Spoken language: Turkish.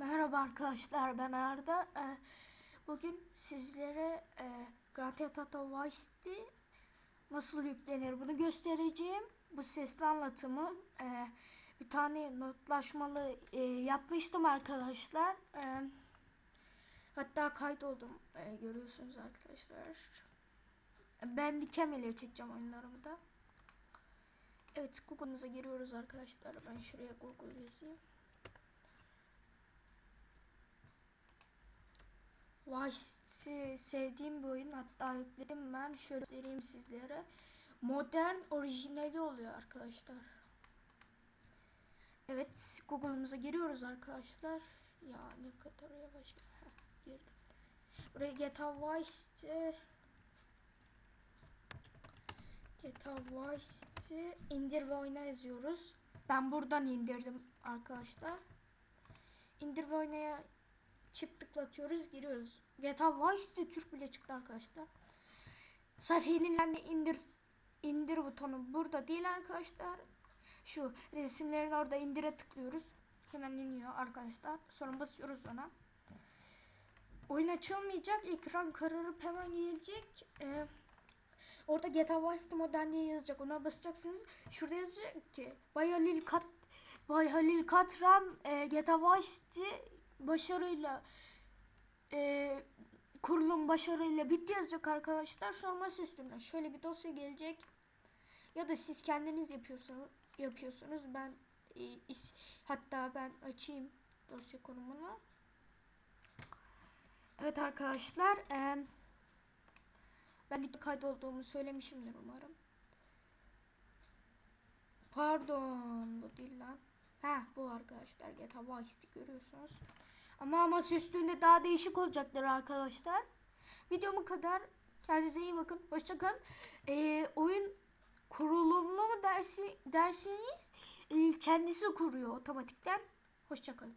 Merhaba arkadaşlar ben Arda. Ee, Bugün sizlere e, Grand Theft Auto Vice City nasıl yüklenir bunu göstereceğim. Bu sesli anlatımı e, bir tane notlaşmalı e, yapmıştım arkadaşlar. Hatta kaydoldum görüyorsunuz arkadaşlar. Ben Dikem ile çekeceğim oyunlarımı da. Evet Google'ımıza giriyoruz arkadaşlar. Ben şuraya Google yazayım. Vice'i sevdiğim bir oyun. Hatta yükledim ben. Şöyle vereyim sizlere. Modern orijinali oluyor arkadaşlar. Evet Google'ımıza giriyoruz arkadaşlar. Ya ne kadar yavaş. Heh, girdim. Buraya GTA Vice'de GTA Vice'de indir ve oyna yazıyoruz. Ben buradan indirdim arkadaşlar. İndir ve oynaya çift tıklatıyoruz giriyoruz. GTA Vice'de Türk bile çıktı arkadaşlar. Sayfa yenilendi indir indir butonu burada değil arkadaşlar. Şu resimlerin orada indire tıklıyoruz. Hemen iniyor arkadaşlar. Sonra basıyoruz ona. Oyun açılmayacak. Ekran kararıp hemen gelecek. Ee, orada GTA Vice'de modern diye yazacak. Ona basacaksınız. Şurada yazacak ki Bay Halil Kat Bay Halil Katran e, GTA Vice'de başarıyla e, kurulum başarıyla bitti yazacak arkadaşlar. Sonra masa üstünden şöyle bir dosya gelecek. Ya da siz kendiniz yapıyorsanız yapıyorsunuz. Ben e, is, hatta ben açayım dosya konumunu. Evet arkadaşlar e, ben ilk kaydolduğumu söylemişimdir umarım. Pardon bu değil lan. Ha bu arkadaşlar GTA Vice'de görüyorsunuz. Ama masa üstünde daha değişik olacaktır arkadaşlar. Videomu kadar. Kendinize iyi bakın. Hoşçakalın. Ee, oyun kurulumlu mu dersi, derseniz e, kendisi kuruyor otomatikten. Hoşçakalın.